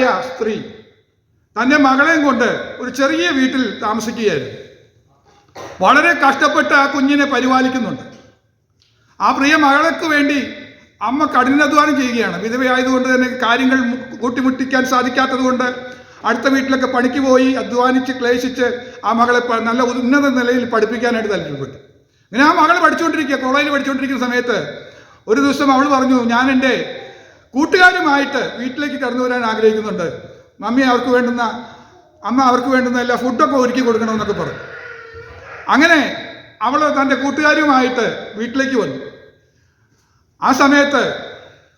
വിധവയായ സ്ത്രീ തന്റെ മകളെയും കൊണ്ട് ഒരു ചെറിയ വീട്ടിൽ താമസിക്കുകയായിരുന്നു. വളരെ കഷ്ടപ്പെട്ട് ആ കുഞ്ഞിനെ പരിപാലിക്കുന്നുണ്ട്. ആ പ്രിയ മകൾക്ക് വേണ്ടി അമ്മ കഠിനാധ്വാനം ചെയ്യുകയാണ്. വിധവയായതുകൊണ്ട് തന്നെ കാര്യങ്ങൾ കൂട്ടിമുട്ടിക്കാൻ സാധിക്കാത്തത് കൊണ്ട് അടുത്ത വീട്ടിലൊക്കെ പണിക്ക് പോയി അധ്വാനിച്ച് ക്ലേശിച്ച് ആ മകളെ നല്ല ഉന്നത നിലയിൽ പഠിപ്പിക്കാനായിട്ട് താല്പര്യപ്പെട്ടു ഇങ്ങനെ ആ മകൾ പഠിച്ചുകൊണ്ടിരിക്കുക കോളേജിൽ പഠിച്ചുകൊണ്ടിരിക്കുന്ന സമയത്ത് ഒരു ദിവസം അവൾ പറഞ്ഞു ഞാൻ എന്റെ കൂട്ടുകാരുമായിട്ട് വീട്ടിലേക്ക് കടന്നു വരാൻ ആഗ്രഹിക്കുന്നുണ്ട്. മമ്മി അവർക്ക് വേണ്ടുന്ന അമ്മ അവർക്ക് വേണ്ടുന്ന എല്ലാ ഫുഡൊക്കെ ഒരുക്കി കൊടുക്കണമെന്നൊക്കെ പറഞ്ഞു അങ്ങനെ അവൾ തന്റെ കൂട്ടുകാരുമായിട്ട് വീട്ടിലേക്ക് വന്നു. ആ സമയത്ത്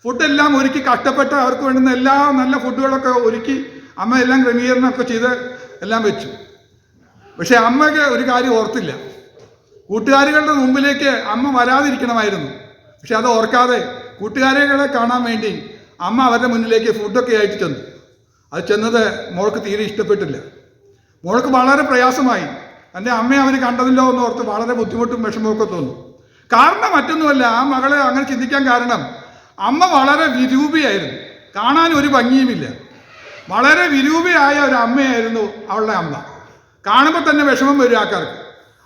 ഫുഡെല്ലാം ഒരുക്കി കഷ്ടപ്പെട്ട് അവർക്ക് വേണ്ടുന്ന എല്ലാ നല്ല ഫുഡുകളൊക്കെ ഒരുക്കി അമ്മ എല്ലാം ക്രമീകരണമൊക്കെ ചെയ്ത് എല്ലാം വെച്ചു. പക്ഷെ അമ്മയ്ക്ക് ഒരു കാര്യം ഓർത്തില്ല. കൂട്ടുകാരികളുടെ മുമ്പിലേക്ക് അമ്മ വരാതിരിക്കണമായിരുന്നു. പക്ഷെ അത് ഓർക്കാതെ കൂട്ടുകാരികളെ കാണാൻ വേണ്ടി അമ്മ അവരുടെ മുന്നിലേക്ക് ഫുഡൊക്കെ ആയിട്ട് ചെന്നു. അത് ചെന്നത് മോൾക്ക് തീരെ ഇഷ്ടപ്പെട്ടില്ല. മോൾക്ക് വളരെ പ്രയാസമായി. എന്റെ അമ്മയെ അവന് കണ്ടതില്ലോ എന്ന് ഓർത്ത് വളരെ ബുദ്ധിമുട്ടും വിഷമമൊക്കെ തോന്നും. കാരണം മറ്റൊന്നുമല്ല ആ മകളെ അങ്ങനെ ചിന്തിക്കാൻ കാരണം അമ്മ വളരെ വിരൂപിയായിരുന്നു. കാണാൻ ഒരു ഭംഗിയുമില്ല. വളരെ വിരൂപയായ ഒരു അമ്മയായിരുന്നു അവളുടെ അമ്മ. കാണുമ്പോൾ തന്നെ വിഷമം വരും ആൾക്കാർക്ക്.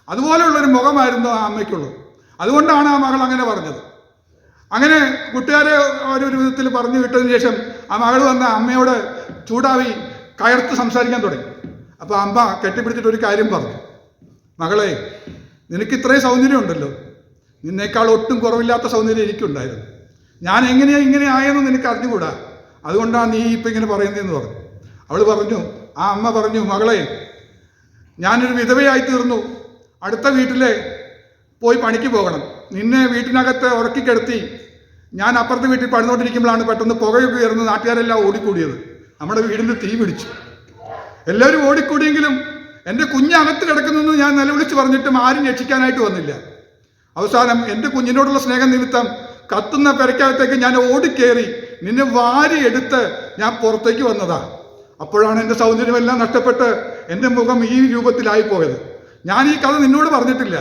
അതുപോലെയുള്ളൊരു മുഖമായിരുന്നു ആ അമ്മയ്ക്കുള്ളത്. അതുകൊണ്ടാണ് ആ മകൾ അങ്ങനെ പറഞ്ഞത്. അങ്ങനെ കൂട്ടുകാരെ ഒരു വിധത്തിൽ പറഞ്ഞു വിട്ടതിന് ശേഷം ആ മകൾ വന്ന അമ്മയോട് ചൂടാവി കയർത്ത് സംസാരിക്കാൻ തുടങ്ങി. അപ്പോൾ അമ്മ കെട്ടിപ്പിടിച്ചിട്ട് ഒരു കാര്യം പറഞ്ഞു. മകളെ നിനക്ക് ഇത്രയും സൗന്ദര്യം ഉണ്ടല്ലോ. നിന്നേക്കാൾ ഒട്ടും കുറവില്ലാത്ത സൗന്ദര്യം എനിക്കുണ്ടായിരുന്നു. ഞാൻ എങ്ങനെയാ ഇങ്ങനെ ആയെന്ന് നിനക്ക് അറിഞ്ഞുകൂടാ? അതുകൊണ്ടാണ് നീ ഇപ്പം ഇങ്ങനെ പറയുന്നതെന്ന് പറഞ്ഞു. അവൾ പറഞ്ഞു ആ അമ്മ പറഞ്ഞു മകളെ ഞാനൊരു വിധവയായി തീർന്നു. അടുത്ത വീട്ടിലെ പോയി പണിക്ക് പോകണം. നിന്നെ വീട്ടിനകത്ത് ഉറക്കിക്കിടത്തി ഞാൻ അപ്പുറത്തെ വീട്ടിൽ പണിതുകൊണ്ടിരിക്കുമ്പോഴാണ് പെട്ടെന്ന് പുകയൊക്കെ ഉയർന്ന് നാട്ടുകാരെല്ലാം ഓടിക്കൂടിയത്. നമ്മുടെ വീടിന് തീ പിടിച്ചു. എല്ലാവരും ഓടിക്കൂടിയെങ്കിലും എന്റെ കുഞ്ഞകത്ത് കിടക്കുന്നെന്ന് ഞാൻ നിലവിളിച്ച് പറഞ്ഞിട്ടും ആരും രക്ഷിക്കാനായിട്ട് വന്നില്ല. അവസാനം എന്റെ കുഞ്ഞിനോടുള്ള സ്നേഹം നിമിത്തം കത്തുന്ന പെരക്കകത്തേക്ക് ഞാൻ ഓടിക്കേറി നിന്നെ വാരി എടുത്ത് ഞാൻ പുറത്തേക്ക് വന്നതാ. അപ്പോഴാണ് എന്റെ സൗന്ദര്യമെല്ലാം നഷ്ടപ്പെട്ട് എന്റെ മുഖം ഈ രൂപത്തിലായി പോയത് ഞാൻ ഈ കഥ നിന്നോട് പറഞ്ഞിട്ടില്ല.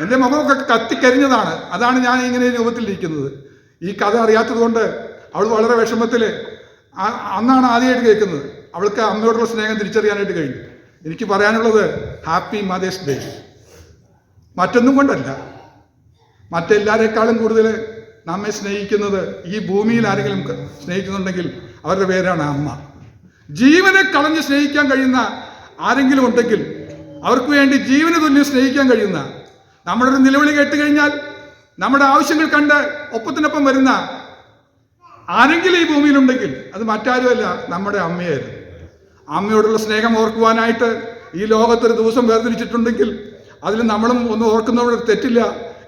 എന്റെ മുഖമൊക്കെ കത്തിക്കരിഞ്ഞതാണ്. അതാണ് ഞാൻ ഇങ്ങനെ രൂപത്തിലിരിക്കുന്നത്. ഈ കഥ അറിയാത്തത് കൊണ്ട് അവൾ വളരെ വിഷമത്തിൽ അന്നാണ് ആദ്യമായിട്ട് കേൾക്കുന്നത്. അവൾക്ക് അമ്മയോടുള്ള സ്നേഹം തിരിച്ചറിയാനായിട്ട് കഴിഞ്ഞു. എനിക്ക് പറയാനുള്ളത് ഹാപ്പി മദേഴ്സ് ഡേ. മറ്റൊന്നും കൊണ്ടല്ല. മറ്റെല്ലാവരെക്കാളും കൂടുതൽ നമ്മെ സ്നേഹിക്കുന്നത് ഈ ഭൂമിയിൽ ആരെങ്കിലും സ്നേഹിക്കുന്നുണ്ടെങ്കിൽ അവരുടെ പേരാണ് അമ്മ. ജീവനെ കളഞ്ഞ് സ്നേഹിക്കാൻ കഴിയുന്ന ആരെങ്കിലും ഉണ്ടെങ്കിൽ അവർക്ക് വേണ്ടി ജീവന് തുല്യം സ്നേഹിക്കാൻ കഴിയുന്ന നമ്മുടെ ഒരു നിലവിളി കേട്ട് കഴിഞ്ഞാൽ നമ്മുടെ ആവശ്യങ്ങൾ കണ്ട് ഒപ്പത്തിനൊപ്പം വരുന്ന ആരെങ്കിലും ഈ ഭൂമിയിലുണ്ടെങ്കിൽ അത് മറ്റാരുമല്ല നമ്മുടെ അമ്മയായിരുന്നു. അമ്മയോടുള്ള സ്നേഹം ഓർക്കുവാനായിട്ട് ഈ ലോകത്തൊരു ദിവസം വേർതിരിച്ചിട്ടുണ്ടെങ്കിൽ അതിൽ നമ്മളും ഒന്നും ഓർക്കുന്നവരുടെ തെറ്റില്ല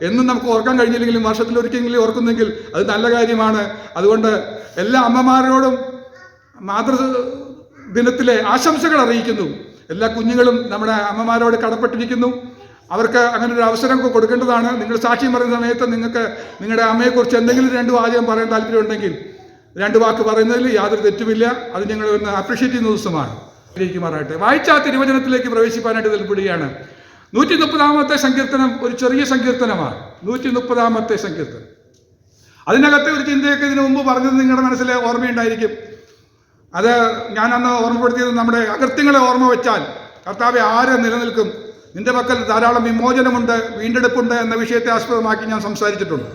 എന്നും നമുക്ക് ഓർക്കാൻ കഴിഞ്ഞില്ലെങ്കിലും വർഷത്തിൽ ഒരിക്കലെങ്കിലും ഓർക്കുന്നെങ്കിൽ അത് നല്ല കാര്യമാണ്. അതുകൊണ്ട് എല്ലാ അമ്മമാരോടും മാതൃ ദിനത്തിലെ ആശംസകൾ അറിയിക്കുന്നു. എല്ലാ കുഞ്ഞുങ്ങളും നമ്മുടെ അമ്മമാരോട് കടപ്പെട്ടിരിക്കുന്നു. അവർക്ക് അങ്ങനെ ഒരു അവസരം കൊടുക്കേണ്ടതാണ്. നിങ്ങൾ സാക്ഷ്യം പറയുന്ന സമയത്ത് നിങ്ങൾക്ക് നിങ്ങളുടെ അമ്മയെക്കുറിച്ച് എന്തെങ്കിലും രണ്ട് വാചകം പറയാൻ താല്പര്യമുണ്ടെങ്കിൽ രണ്ട് വാക്ക് പറയുന്നതിൽ യാതൊരു തെറ്റുമില്ല. അത് ഞങ്ങൾ ഒന്ന് അപ്രീഷിയേറ്റ് ചെയ്യുന്ന ദിവസമാണ്. ഗ്രഹിക്കുമാറാകട്ടെ വായിച്ച ആ തിരുവചനത്തിലേക്ക് പ്രവേശിപ്പാനായിട്ട് താല്പര്യമാണ് നൂറ്റി മുപ്പതാമത്തെ സങ്കീർത്തനം ഒരു ചെറിയ സങ്കീർത്തനമാണ്. നൂറ്റി മുപ്പതാമത്തെ സങ്കീർത്തനം. അതിനകത്തെ ഒരു ചിന്തയൊക്കെ ഇതിനു മുമ്പ് പറഞ്ഞത് നിങ്ങളുടെ മനസ്സിൽ ഓർമ്മയുണ്ടായിരിക്കും. അത് ഞാൻ അന്ന് ഓർമ്മപ്പെടുത്തിയത് നമ്മുടെ അകൃത്യങ്ങളെ ഓർമ്മ വെച്ചാൽ കർത്താവ് ആരെ നിലനിൽക്കും? നിന്റെ പക്കൽ ധാരാളം വിമോചനമുണ്ട് വീണ്ടെടുപ്പുണ്ട് എന്ന വിഷയത്തെ ആസ്പദമാക്കി ഞാൻ സംസാരിച്ചിട്ടുണ്ട്.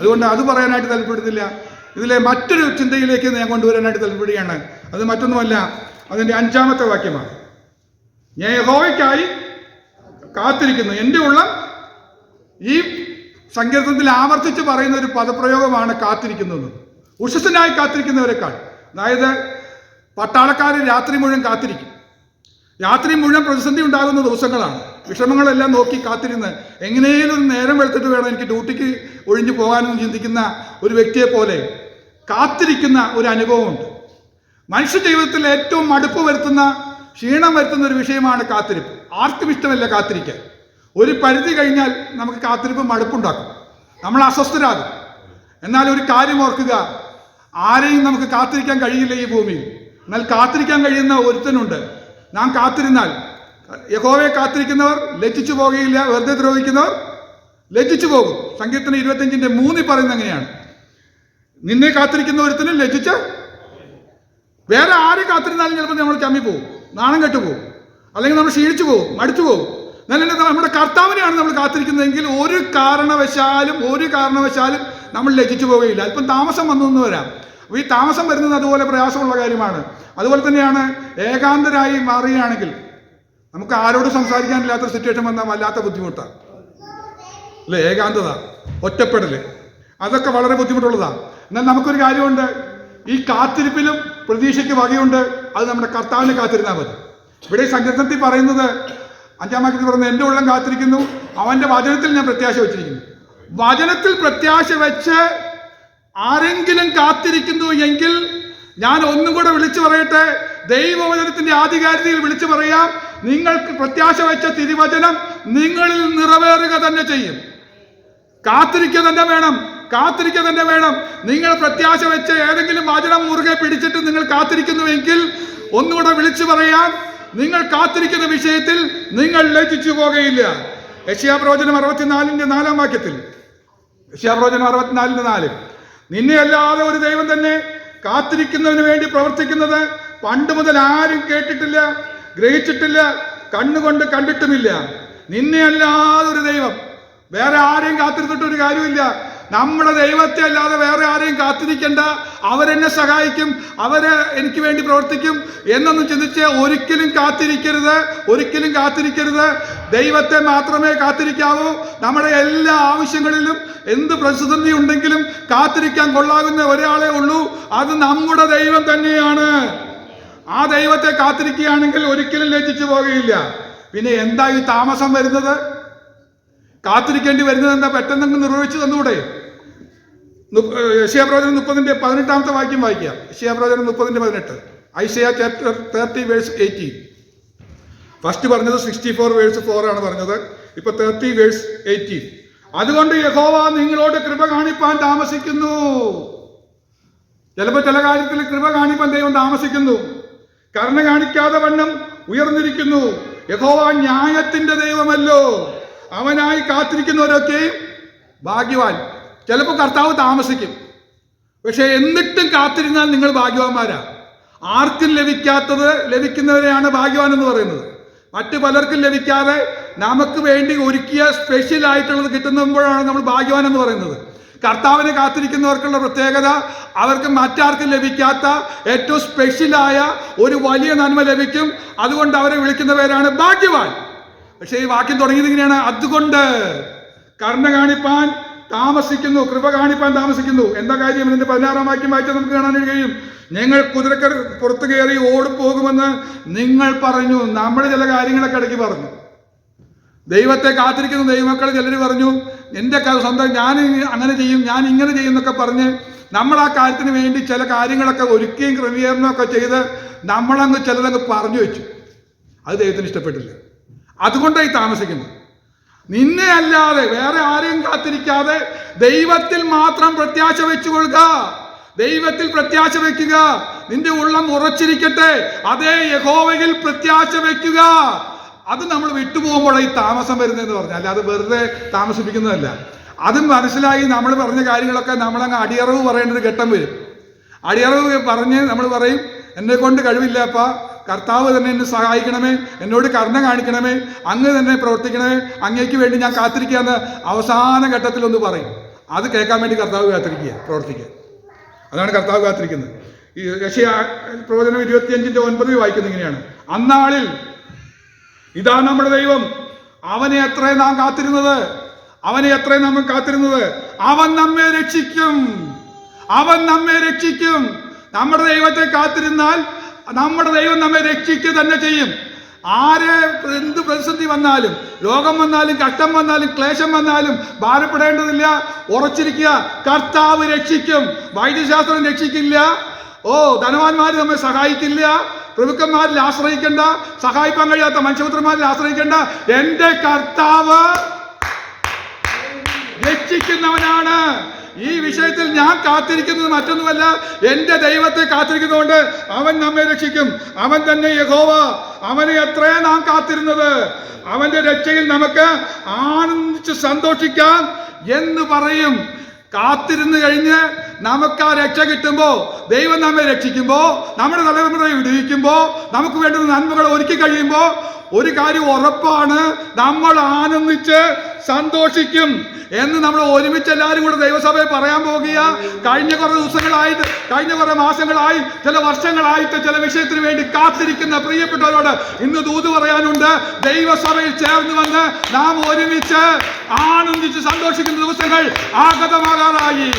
അതുകൊണ്ട് അത് പറയാനായിട്ട് താല്പര്യപ്പെടുന്നില്ല ഇതിലെ മറ്റൊരു ചിന്തയിലേക്ക് ഞാൻ കൊണ്ടുവരാനായിട്ട് താല്പര്യപ്പെടുകയാണ്. അത് മറ്റൊന്നുമല്ല അതിന്റെ അഞ്ചാമത്തെ വാക്യമാണ്. ഞാൻ യഹോവയ്ക്കായി കാത്തിരിക്കുന്നു. എന്റെ ഉള്ളം ഈ സങ്കീർത്തനത്തിൽ ആവർത്തിച്ച് പറയുന്ന ഒരു പദപ്രയോഗമാണ് കാത്തിരിക്കുന്നത്. ഉഷസ്സിനായി കാത്തിരിക്കുന്നവരെക്കാൾ. അതായത് പട്ടാളക്കാർ രാത്രി മുഴുവൻ കാത്തിരിക്കും. രാത്രി മുഴുവൻ പ്രതിസന്ധി ഉണ്ടാകുന്ന ദിവസങ്ങളാണ്. വിഷമങ്ങളെല്ലാം നോക്കി കാത്തിരുന്ന് എങ്ങനെയും നേരം വെളുത്തിട്ട് വേണം എനിക്ക് ഡ്യൂട്ടിക്ക് ഒഴിഞ്ഞു പോകാനെന്ന് ചിന്തിക്കുന്ന ഒരു വ്യക്തിയെ പോലെ കാത്തിരിക്കുന്ന ഒരു അനുഭവമുണ്ട് മനുഷ്യ ജീവിതത്തിൽ ഏറ്റവും മടുപ്പ് വരുത്തുന്ന ക്ഷീണം വരുത്തുന്ന ഒരു വിഷയമാണ് കാത്തിരിപ്പ്. ആർക്കും ഇഷ്ടമല്ല കാത്തിരിക്കാൻ. ഒരു പരിധി കഴിഞ്ഞാൽ നമുക്ക് കാത്തിരിപ്പ് മടുപ്പുണ്ടാക്കും. നമ്മൾ അസ്വസ്ഥരാകും. എന്നാൽ ഒരു കാര്യം ഓർക്കുക. ആരെയും നമുക്ക് കാത്തിരിക്കാൻ കഴിയില്ല ഈ ഭൂമിയിൽ. എന്നാൽ കാത്തിരിക്കാൻ കഴിയുന്ന ഒരുത്തനുണ്ട്. നാം കാത്തിരുന്നാൽ. യഹോവയെ കാത്തിരിക്കുന്നവർ ലജ്ജിച്ചു പോകുകയില്ല വെറുതെ ദ്രോഹിക്കുന്നവർ ലജ്ജിച്ചു പോകും. സങ്കീർത്തനം ഇരുപത്തഞ്ചിന്റെ മൂന്നിൽ പറയുന്നത് എങ്ങനെയാണ്? നിന്നെ കാത്തിരിക്കുന്ന ഒരുത്തിനും ലജ്ജിച്ച്? വേറെ ആരെ കാത്തിരുന്നാലും ചിലപ്പോൾ നമ്മൾ ചമ്മി പോകും നാണം കെട്ടു പോകും അല്ലെങ്കിൽ നമ്മൾ ക്ഷീണിച്ചു പോകും മടിച്ചു പോകും നല്ല നമ്മുടെ കർത്താവിനെയാണ് നമ്മൾ കാത്തിരിക്കുന്നതെങ്കിൽ ഒരു കാരണവശാലും ഒരു കാരണവശാലും നമ്മൾ ലജ്ജിച്ചു പോവുകയില്ല. അല്പം താമസം വന്നു വരാം. ഈ താമസം വരുന്നത് അതുപോലെ പ്രയാസമുള്ള കാര്യമാണ്. അതുപോലെ തന്നെയാണ് ഏകാന്തരായി മാറുകയാണെങ്കിൽ നമുക്ക് ആരോടും സംസാരിക്കാനില്ലാത്ത സിറ്റുവേഷൻ വന്നാൽ വല്ലാത്ത ബുദ്ധിമുട്ടാണ് അല്ലേ? ഏകാന്തത ഒറ്റപ്പെടൽ. അതൊക്കെ വളരെ ബുദ്ധിമുട്ടുള്ളതാണ് എന്നാൽ നമുക്കൊരു കാര്യമുണ്ട്. ഈ കാത്തിരിപ്പിലും പ്രതീക്ഷയ്ക്ക് വകയുണ്ട്. അത് നമ്മുടെ കർത്താവിനെ കാത്തിരുന്നാൽ മതി. ഇവിടെ സങ്കീർത്തനത്തിൽ പറയുന്നത് അഞ്ചാം പറയുന്നത് എന്റെ ഉള്ളം കാത്തിരിക്കുന്നു. അവന്റെ വചനത്തിൽ ഞാൻ പ്രത്യാശ വെച്ചിരിക്കുന്നു. വചനത്തിൽ പ്രത്യാശ വെച്ച് ആരെങ്കിലും കാത്തിരിക്കുന്നു എങ്കിൽ ഞാൻ ഒന്നും കൂടെ വിളിച്ചു പറയട്ടെ. ദൈവവചനത്തിന്റെ ആധികാരികതയിൽ വിളിച്ചു പറയാം. നിങ്ങൾക്ക് പ്രത്യാശ വെച്ച തിരുവചനം നിങ്ങളിൽ നിറവേറുക തന്നെ ചെയ്യും. കാത്തിരിക്കുക തന്നെ വേണം. കാത്തിരിക്കുക തന്നെ വേണം. നിങ്ങൾ പ്രത്യാശ വെച്ച് ഏതെങ്കിലും വചനം മുറുകെ പിടിച്ചിട്ട് നിങ്ങൾ കാത്തിരിക്കുന്നുവെങ്കിൽ ഒന്നുകൂടെ വിളിച്ചു പറയാം. നിങ്ങൾ കാത്തിരിക്കുന്ന വിഷയത്തിൽ നിങ്ങൾ ലജ്ജിച്ചു പോകുകയില്ല യക്ഷ്യാപ്രവചനം അറുപത്തിനാലിന്റെ നാലാം വാക്യത്തിൽ. യക്ഷ്യാപ്രവചനം അറുപത്തിനാലിന്റെ നാല് നിന്നെ അല്ലാതെ ഒരു ദൈവം തന്നെ കാത്തിരിക്കുന്നതിന് വേണ്ടി പ്രവർത്തിക്കുന്നത് പണ്ട് മുതൽ ആരും കേട്ടിട്ടില്ല ഗ്രഹിച്ചിട്ടില്ല കണ്ണുകൊണ്ട് കണ്ടിട്ടുമില്ല. നിന്നെ അല്ലാതെ ഒരു ദൈവം. വേറെ ആരെയും കാത്തിരുന്നിട്ടൊരു കാര്യമില്ല നമ്മുടെ ദൈവത്തെ അല്ലാതെ വേറെ ആരെയും കാത്തിരിക്കണ്ട. അവരെന്നെ സഹായിക്കും. അവർ എനിക്ക് വേണ്ടി പ്രവർത്തിക്കും എന്നൊന്നും ചിന്തിച്ച് ഒരിക്കലും കാത്തിരിക്കരുത്. ഒരിക്കലും കാത്തിരിക്കരുത്. ദൈവത്തെ മാത്രമേ കാത്തിരിക്കാവൂ. നമ്മുടെ എല്ലാ ആവശ്യങ്ങളിലും എന്ത് പ്രതിസന്ധി ഉണ്ടെങ്കിലും കാത്തിരിക്കാൻ കൊള്ളാകുന്ന ഒരാളെ ഉള്ളൂ. അത് നമ്മുടെ ദൈവം തന്നെയാണ്. ആ ദൈവത്തെ കാത്തിരിക്കുകയാണെങ്കിൽ ഒരിക്കലും ലജിച്ചു പോകുകയില്ല പിന്നെ എന്താ ഈ താമസം വരുന്നത്? കാത്തിരിക്കേണ്ടി വരുന്നത് എന്താ പെട്ടെന്ന് നിർവഹിച്ചു തന്നൂടെ? യശയാപ്രവചനം മുപ്പതിന്റെ പതിനെട്ടാമത്തെ വാക്യം വായിക്കാം. യശയാപ്രവചനം മുപ്പതിന്റെ പതിനെട്ട്. Isaiah chapter thirty verse eighteen first പറഞ്ഞത് സിക്സ്റ്റി ഫോർ വേഴ്സ് ഫോർ ആണ് പറഞ്ഞത്. ഇപ്പൊ തേർട്ടി വേഴ്സ് എയ്റ്റീൻ അതുകൊണ്ട് യഹോവ നിങ്ങളോട് കൃപ കാണിപ്പാൻ താമസിക്കുന്നു. ചിലപ്പോൾ ചില കാര്യത്തിൽ കൃപ കാണിപ്പാൻ ദൈവം താമസിക്കുന്നു. കരുണ കാണിക്കാതെ വണ്ണം ഉയർന്നിരിക്കുന്നു. യഹോവ ന്യായത്തിന്റെ ദൈവമല്ലോ. അവനായി കാത്തിരിക്കുന്നവരൊക്കെ ഭാഗ്യവാൻ. ചിലപ്പോൾ കർത്താവ് താമസിക്കും. പക്ഷെ എന്നിട്ടും കാത്തിരുന്നാൽ നിങ്ങൾ ഭാഗ്യവാന്മാരാ. ആർക്കും ലഭിക്കാത്തത് ലഭിക്കുന്നവരെയാണ് ഭാഗ്യവാൻ എന്ന് പറയുന്നത്. മറ്റു പലർക്കും ലഭിക്കാതെ നമുക്ക് വേണ്ടി ഒരുക്കിയ സ്പെഷ്യൽ ആയിട്ടുള്ളത് കിട്ടുമ്പോഴാണ് നമ്മൾ ഭാഗ്യവാൻ എന്ന് പറയുന്നത്. കർത്താവിനെ കാത്തിരിക്കുന്നവർക്കുള്ള പ്രത്യേകത അവർക്ക് മറ്റാർക്കും ലഭിക്കാത്ത ഏറ്റവും സ്പെഷ്യലായ ഒരു വലിയ നന്മ ലഭിക്കും. അതുകൊണ്ട് അവരെ വിളിക്കുന്ന പേരാണ് ഭാഗ്യവാൻ. പക്ഷേ ഈ വാക്യം തുടങ്ങിയത് ഇങ്ങനെയാണ്. അതുകൊണ്ട് കർണ കാണിപ്പാൻ താമസിക്കുന്നു കൃപ കാണിപ്പാൻ താമസിക്കുന്നു. എന്താ കാര്യം? ഇതിന്റെ പതിനാറാം വാക്യം വായിച്ചാൽ നമുക്ക് കാണാൻ കഴിയും ഞങ്ങൾ കുതിരക്കർ പുറത്തു കയറി ഓടിപ്പോകുമെന്ന് നിങ്ങൾ പറഞ്ഞു. നമ്മൾ ചില കാര്യങ്ങളൊക്കെ ഇടയ്ക്ക് പറഞ്ഞു. ദൈവത്തെ കാത്തിരിക്കുന്ന ദൈവമക്കൾ ചിലർ പറഞ്ഞു എന്റെ സ്വന്തം ഞാൻ അങ്ങനെ ചെയ്യും ഞാൻ ഇങ്ങനെ ചെയ്യും എന്നൊക്കെ പറഞ്ഞ് നമ്മൾ ആ കാര്യത്തിന് വേണ്ടി ചില കാര്യങ്ങളൊക്കെ ഒരുക്കുകയും ക്രമീകരണം ഒക്കെ ചെയ്ത് നമ്മളങ്ങ് ചിലതങ്ങ് പറഞ്ഞു വെച്ചു. അത് ദൈവത്തിന് ഇഷ്ടപ്പെട്ടില്ല. അതുകൊണ്ടായി താമസിക്കുന്നത്. നിന്നെ അല്ലാതെ വേറെ ആരെയും കാത്തിരിക്കാതെ ദൈവത്തിൽ മാത്രം പ്രത്യാശ വെച്ചു വെച്ചുകൊള്ളുക. ദൈവത്തിൽ പ്രത്യാശ വെക്കുക. നിന്റെ ഉള്ളം ഉറച്ചിരിക്കട്ടെ. അതേ യഹോവയിൽ പ്രത്യാശ വെക്കുക. അത് നമ്മൾ വിട്ടുപോകുമ്പോഴാണ് ഈ താമസം വരുന്നതെന്ന് പറഞ്ഞാൽ അല്ലാതെ വെറുതെ താമസിപ്പിക്കുന്നതല്ല. അതും മനസ്സിലായി നമ്മൾ പറഞ്ഞ കാര്യങ്ങളൊക്കെ നമ്മളങ്ങ് അടിയറവ് പറയേണ്ട ഒരു ഘട്ടം വരും. അടിയറവ് പറഞ്ഞ് നമ്മൾ പറയും എന്നെ കൊണ്ട് കഴിവില്ലപ്പ കർത്താവ് തന്നെ എന്നെ സഹായിക്കണമേ എന്നോട് കരുണ കാണിക്കണമേ അങ്ങ് തന്നെ പ്രവർത്തിക്കണമേ അങ്ങേക്ക് വേണ്ടി ഞാൻ കാത്തിരിക്കുകയെന്ന് അവസാന ഘട്ടത്തിൽ ഒന്ന് പറയും. അത് കേൾക്കാൻ വേണ്ടി കർത്താവ് കാത്തിരിക്കുക പ്രവർത്തിക്കുക. അതാണ് കർത്താവ് കാത്തിരിക്കുന്നത്. ഈ യശയ പ്രവചനം ഇരുപത്തിയഞ്ചിന്റെ ഒൻപതിൽ വായിക്കുന്നത് ഇങ്ങനെയാണ്. അന്നാളിൽ ഇതാ നമ്മുടെ ദൈവം. അവനെ എത്രയും നാം കാത്തിരുന്നത്? അവനെ എത്രയും നമ്മൾ കാത്തിരുന്നത്? അവൻ നമ്മെ രക്ഷിക്കും. അവൻ നമ്മെ രക്ഷിക്കും. നമ്മുടെ ദൈവത്തെ കാത്തിരുന്നാൽ നമ്മുടെ ദൈവം നമ്മെ രക്ഷിക്കുക തന്നെ ചെയ്യും. ആരെ എന്ത് പ്രതിസന്ധി വന്നാലും രോഗം വന്നാലും കഷ്ടം വന്നാലും ക്ലേശം വന്നാലും ഭാരപ്പെടേണ്ടതില്ല. ഉറച്ചിരിക്കുക. കർത്താവ് രക്ഷിക്കും. വൈദ്യശാസ്ത്രം രക്ഷിക്കില്ല. ഓ ധനവാന്മാർ നമ്മെ സഹായിക്കില്ല. പ്രഭുക്കന്മാരിൽ ആശ്രയിക്കേണ്ട. സഹായിപ്പാൻ കഴിയാത്ത മനുഷ്യപുത്രന്മാരിൽ ആശ്രയിക്കേണ്ട. എന്റെ കർത്താവ് രക്ഷിക്കുന്നവനാണ്. ഈ വിഷയത്തിൽ ഞാൻ കാത്തിരിക്കുന്നത് മറ്റൊന്നുമല്ല എന്റെ ദൈവത്തെ കാത്തിരിക്കുന്നതുകൊണ്ട് അവൻ നമ്മെ രക്ഷിക്കും. അവൻ തന്നെ യഹോവ. അവനെ എത്രയാ നാം കാത്തിരുന്നത്? അവന്റെ രക്ഷയിൽ നമുക്ക് ആനന്ദിച്ച് സന്തോഷിക്കാം എന്ന് പറയും. കാത്തിരുന്ന് കഴിഞ്ഞ് നമുക്ക് ആ രക്ഷ കിട്ടുമ്പോ ദൈവം നമ്മെ രക്ഷിക്കുമ്പോ നമ്മുടെ തലമുറയെ വിടുവിക്കുമ്പോ നമുക്ക് വേണ്ടുന്ന നന്മകൾ ഒരുക്കി കഴിയുമ്പോൾ ഒരു കാര്യം ഉറപ്പാണ് നമ്മൾ ആനന്ദിച്ച് സന്തോഷിക്കും എന്ന് നമ്മൾ ഒരുമിച്ച് എല്ലാവരും കൂടെ ദൈവസഭയെ പറയാൻ പോകുക കഴിഞ്ഞ കുറെ ദിവസങ്ങളായിട്ട് കഴിഞ്ഞ കുറെ മാസങ്ങളായി ചില വർഷങ്ങളായിട്ട് ചില വിഷയത്തിന് വേണ്ടി കാത്തിരിക്കുന്ന പ്രിയപ്പെട്ടവരോട് ഇന്ന് ദൂത് പറയാനുണ്ട്. ദൈവസഭയിൽ ചേർന്ന് വന്ന് നാം ഒരുമിച്ച് ആനന്ദിച്ച് സന്തോഷിക്കുന്ന ദിവസങ്ങൾ ആഗതമാകാറായി.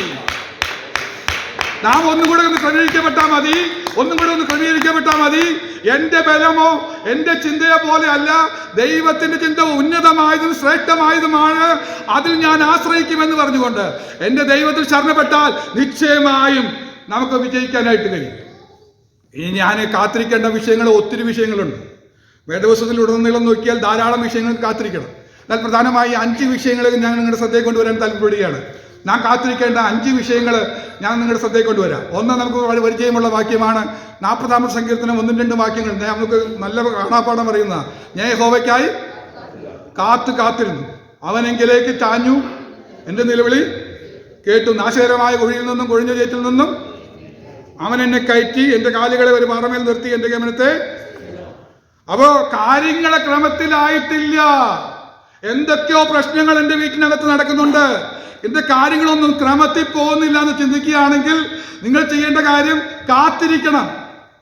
നാം ഒന്നും കൂടെ ഒന്ന് ക്രമീകരിക്കപ്പെട്ടാൽ മതി. ഒന്നും കൂടെ ഒന്ന് ക്രമീകരിക്കപ്പെട്ടാൽ മതി. എന്റെ ബലമോ എന്റെ ചിന്തയോ പോലെ അല്ല ദൈവത്തിന്റെ ചിന്ത ഉന്നതമായതും ശ്രേഷ്ഠമായതുമാണ്. അതിൽ ഞാൻ ആശ്രയിക്കുമെന്ന് പറഞ്ഞുകൊണ്ട് എന്റെ ദൈവത്തിൽ ശരണപ്പെട്ടാൽ നിശ്ചയമായും നമുക്ക് വിജയിക്കാനായിട്ട് കഴിയും. ഇനി ഞാൻ കാത്തിരിക്കേണ്ട വിഷയങ്ങൾ ഒത്തിരി വിഷയങ്ങളുണ്ട്. വേദവസത്തിൽ ഉടനീളം നോക്കിയാൽ ധാരാളം വിഷയങ്ങൾ കാത്തിരിക്കണം. എന്നാൽ പ്രധാനമായി അഞ്ച് വിഷയങ്ങളിൽ ഞാൻ നിങ്ങളുടെ ശ്രദ്ധയിൽ കൊണ്ടുവരാൻ താല്പര്യപ്പെടുകയാണ്. നാം കാത്തിരിക്കേണ്ട അഞ്ച് വിഷയങ്ങൾ ഞാൻ നിങ്ങളുടെ ശ്രദ്ധയിൽ കൊണ്ടുവരാം. ഒന്ന് നമുക്ക് വളരെ പരിചയമുള്ള വാക്യമാണ്. നാൽപ്പതാമത് സങ്കീർത്തനം ഒന്നും രണ്ടും വാക്യങ്ങൾ. ഞാൻ നമുക്ക് നല്ല കാണാപ്പാടം പറയുന്ന ഞാൻ ഹോവയ്ക്കായി കാത്തു കാത്തിരുന്നു. അവനെങ്കിലേക്ക് ചാഞ്ഞു. എന്റെ നിലവിളി കേട്ടു. നാശകരമായ കുഴിയിൽ നിന്നും കൊഴിഞ്ഞ ചേറ്റിൽ നിന്നും അവൻ എന്നെ കയറ്റി എന്റെ കാലുകളെ ഒരു പാറമേൽ നിർത്തി എന്റെ ഗമനത്തെ. അപ്പോ കാര്യങ്ങളെ ക്രമത്തിലായിട്ടില്ല. എന്തൊക്കെയോ പ്രശ്നങ്ങൾ എന്റെ വീട്ടിനകത്ത് നടക്കുന്നുണ്ട്. എന്റെ കാര്യങ്ങളൊന്നും ക്രമത്തിൽ പോകുന്നില്ല എന്ന് ചിന്തിക്കുകയാണെങ്കിൽ നിങ്ങൾ ചെയ്യേണ്ട കാര്യം കാത്തിരിക്കണം.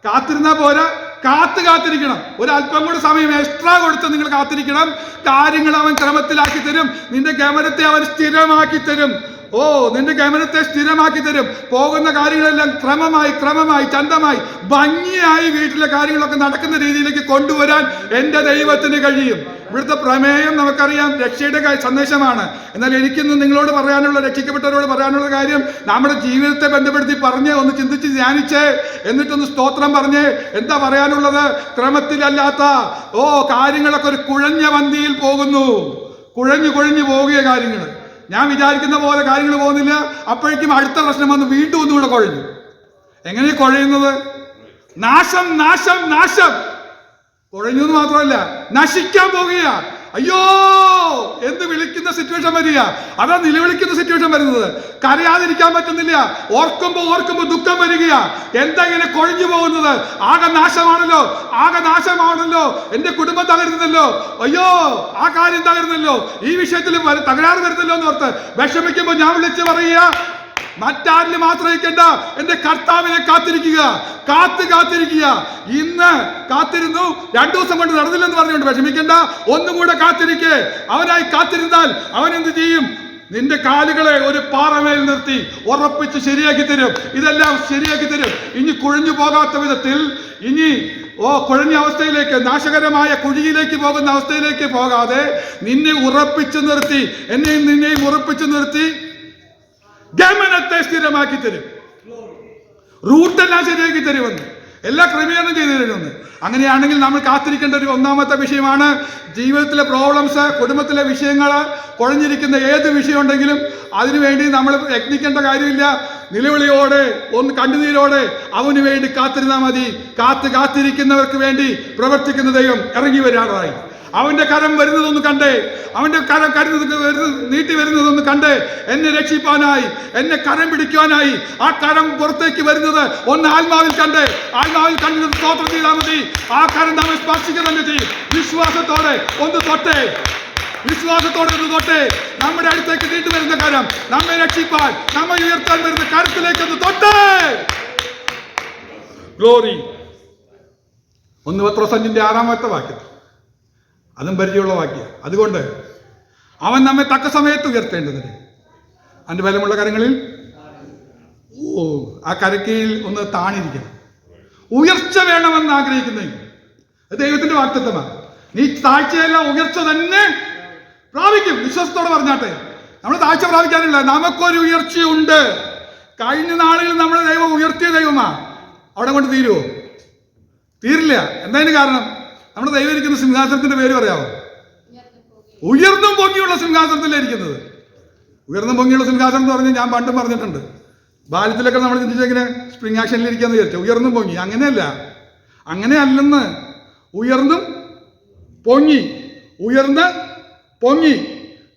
കാത്തിരുന്നാ പോരാ. കാത്തു കാത്തിരിക്കണം. ഒരല്പം കൂടി സമയം എക്സ്ട്രാ കൊടുത്ത് നിങ്ങൾ കാത്തിരിക്കണം. കാര്യങ്ങൾ അവൻ ക്രമത്തിലാക്കി തരും. നിന്റെ ഗമനത്തെ അവൻ സ്ഥിരമാക്കി തരും. ഓ നിന്റെ ഗമനത്തെ സ്ഥിരമാക്കി തരും. പോകുന്ന കാര്യങ്ങളെല്ലാം ക്രമമായി ക്രമമായി ചന്തമായി ഭംഗിയായി വീട്ടിലെ കാര്യങ്ങളൊക്കെ നടക്കുന്ന രീതിയിലേക്ക് കൊണ്ടുവരാൻ എന്റെ ദൈവത്തിന് കഴിയും. ഇവിടുത്തെ പ്രമേയം നമുക്കറിയാം. രക്ഷയുടെ സന്ദേശമാണ്. എന്നാൽ എനിക്കിന്ന് നിങ്ങളോട് പറയാനുള്ള രക്ഷിക്കപ്പെട്ടവരോട് പറയാനുള്ള കാര്യം നമ്മുടെ ജീവിതത്തെ ബന്ധപ്പെടുത്തി പറഞ്ഞ് ഒന്ന് ചിന്തിച്ച് ധ്യാനിച്ച് എന്നിട്ടൊന്ന് സ്തോത്രം പറഞ്ഞ്. എന്താ പറയാനുള്ളത്? ക്രമത്തിലല്ലാത്ത ഓ കാര്യങ്ങളൊക്കെ ഒരു കുഴഞ്ഞ വന്തിയിൽ പോകുന്നു. കുഴഞ്ഞു കുഴഞ്ഞു പോവുകയ കാര്യങ്ങൾ. ഞാൻ വിചാരിക്കുന്ന പോലെ കാര്യങ്ങൾ പോകുന്നില്ല. അപ്പോഴേക്കും അടുത്ത പ്രശ്നം വന്ന് വീണ്ടും ഒന്നുകൂടെ കൊഴഞ്ഞു. എങ്ങനെ കൊഴയുന്നത്? നാശം നാശം നാശം. കൊഴഞ്ഞു എന്ന് മാത്രമല്ല നശിക്കാൻ പോകുക അയ്യോ എന്ന് വിളിക്കുന്ന സിറ്റുവേഷൻ വരിക. അതാ നിലവിളിക്കുന്ന സിറ്റുവേഷൻ വരുന്നത്. കരയാതിരിക്കാൻ പറ്റുന്നില്ല. ഓർക്കുമ്പോ ഓർക്കുമ്പോ ദുഃഖം വരിക എന്താ ഇങ്ങനെ കൊഴിഞ്ഞു പോകുന്നത്? ആകെ നാശമാണല്ലോ. ആകെ നാശമാണല്ലോ. എന്റെ കുടുംബം തകരുന്നല്ലോ അയ്യോ ആ കാര്യം തകരുന്നല്ലോ ഈ വിഷയത്തിൽ തകരാറ് വരുന്നല്ലോ എന്ന് ഓർത്ത് വിഷമിക്കുമ്പോ ഞാൻ വിളിച്ച് പറയുക മറ്റാരിലും ആശ്രയിക്കേണ്ട എന്റെ കർത്താവിനെ കാത്തിരിക്കുക. കാത്ത് കാത്തിരിക്കുക. ഇന്ന് കാത്തിരുന്നു. രണ്ടു ദിവസം കൊണ്ട് നടന്നില്ലെന്ന് പറഞ്ഞുകൊണ്ട് വിഷമിക്കേണ്ട. ഒന്നും കൂടെ കാത്തിരിക്കെ. അവനായി കാത്തിരുന്നാൽ അവൻ എന്ത് ചെയ്യും? നിന്റെ കാലുകളെ ഒരു പാറമേൽ നിർത്തി ഉറപ്പിച്ച് ശരിയാക്കി തരും. ഇതെല്ലാം ശരിയാക്കി തരും. ഇനി കുഴഞ്ഞു പോകാത്ത വിധത്തിൽ ഇനി ഓ കുഴഞ്ഞ അവസ്ഥയിലേക്ക് നാശകരമായ കുഴിയിലേക്ക് പോകുന്ന അവസ്ഥയിലേക്ക് പോകാതെ നിന്നെ ഉറപ്പിച്ചു നിർത്തി എന്നെയും നിന്നെയും ഉറപ്പിച്ചു നിർത്തി ഗമനത്തെ സ്ഥിരമാക്കി തരും. റൂട്ടെല്ലാം ശരിയാക്കി തരുമെന്ന്. എല്ലാ ക്രമീകരണം ചെയ്തു തരുമെന്ന്. അങ്ങനെയാണെങ്കിൽ നമ്മൾ കാത്തിരിക്കേണ്ട ഒരു ഒന്നാമത്തെ വിഷയമാണ് ജീവിതത്തിലെ പ്രോബ്ലംസ് കുടുംബത്തിലെ വിഷയങ്ങൾ കുഴഞ്ഞിരിക്കുന്ന ഏത് വിഷയം ഉണ്ടെങ്കിലും അതിനുവേണ്ടി നമ്മൾ യത്നിക്കേണ്ട കാര്യമില്ല. നിലവിളിയോടെ ഒന്ന് കണ്ണുനീരോടെ അവന് വേണ്ടി കാത്തിരുന്നാൽ മതി. കാത്ത് കാത്തിരിക്കുന്നവർക്ക് വേണ്ടി പ്രവർത്തിക്കുന്ന ദൈവം ഇറങ്ങി വരാറായി. അവന്റെ കരം വരുന്നതൊന്ന് കണ്ടേ. അവന്റെ കരം കരുന്നത് നീട്ടി വരുന്നതൊന്ന് കണ്ടേ. എന്നെ രക്ഷിപ്പാനായി എന്നെ കരം പിടിക്കുവാനായി ആ കരം പുറത്തേക്ക് വരുന്നത് ഒന്ന് ആത്മാവിൽ കണ്ടേ. ആത്മാവിൽ കണ്ടത് സ്തോത്രം ചെയ്താൽ മതി. ആ കരം നമ്മൾ സ്പർശിക്കുക തന്നെ വിശ്വാസത്തോടെ ഒന്ന് തൊട്ടേ. വിശ്വാസത്തോടെ ഒന്ന് തൊട്ടേ. നമ്മുടെ അടുത്തേക്ക് നീട്ടി വരുന്ന കരം നമ്മെ രക്ഷിപ്പാൻ നമ്മെ ഉയർത്താൻ വരുന്ന കരത്തിലേക്ക് ഒന്ന് തൊട്ടേ. ഗ്ലോറി. ഒന്ന് പത്രസഞ്ചിന്റെ ആറാമത്തെ വാക്യം അതും പരിചയമുള്ള വാക്യ അതുകൊണ്ട് അവൻ നമ്മെ തക്ക സമയത്ത് ഉയർത്തേണ്ടതിന്. അതിന്റെ ബലമുള്ള കരങ്ങളിൽ? ഓ ആ കരക്കീഴിൽ ഒന്ന് താണിരിക്കണം. ഉയർച്ച വേണമെന്ന് ആഗ്രഹിക്കുന്നെങ്കിൽ ദൈവത്തിന്റെ വാക്തത്വമാണ്. നീ താഴ്ചയല്ല ഉയർച്ച തന്നെ പ്രാപിക്കും. വിശ്വസത്തോടെ പറഞ്ഞാട്ടെ. നമ്മൾ താഴ്ച പ്രാപിക്കാനില്ല. നമുക്കൊരു ഉയർച്ചയുണ്ട്. കഴിഞ്ഞ നാളുകളിൽ നമ്മളെ ദൈവം ഉയർത്തിയ ദൈവമാ. അവിടെ കൊണ്ട് തീരുമോ തീരില്ല. എന്തായാലും കാരണം? നമ്മുടെ ദൈവം ഇരിക്കുന്ന സിംഹാസനത്തിന്റെ പേര് പറയാമോ? ഉയർന്നും പൊങ്ങിയുള്ള സിംഹാസനത്തിലായിരിക്കുന്നത് ഉയർന്നും പൊങ്ങിയുള്ള സിംഹാസനം എന്ന് പറഞ്ഞ് ഞാൻ പണ്ടും പറഞ്ഞിട്ടുണ്ട്. ബാല്യത്തിലൊക്കെ നമ്മൾ ചിന്തിച്ചെങ്ങനെ സ്പ്രിംഗ് ആക്ഷനിൽ ഇരിക്കാന്ന് വിചാരിച്ചു. ഉയർന്നും പൊങ്ങി അങ്ങനെയല്ല. അങ്ങനെ അല്ലെന്ന്. ഉയർന്നും പൊങ്ങി. ഉയർന്ന് പൊങ്ങി.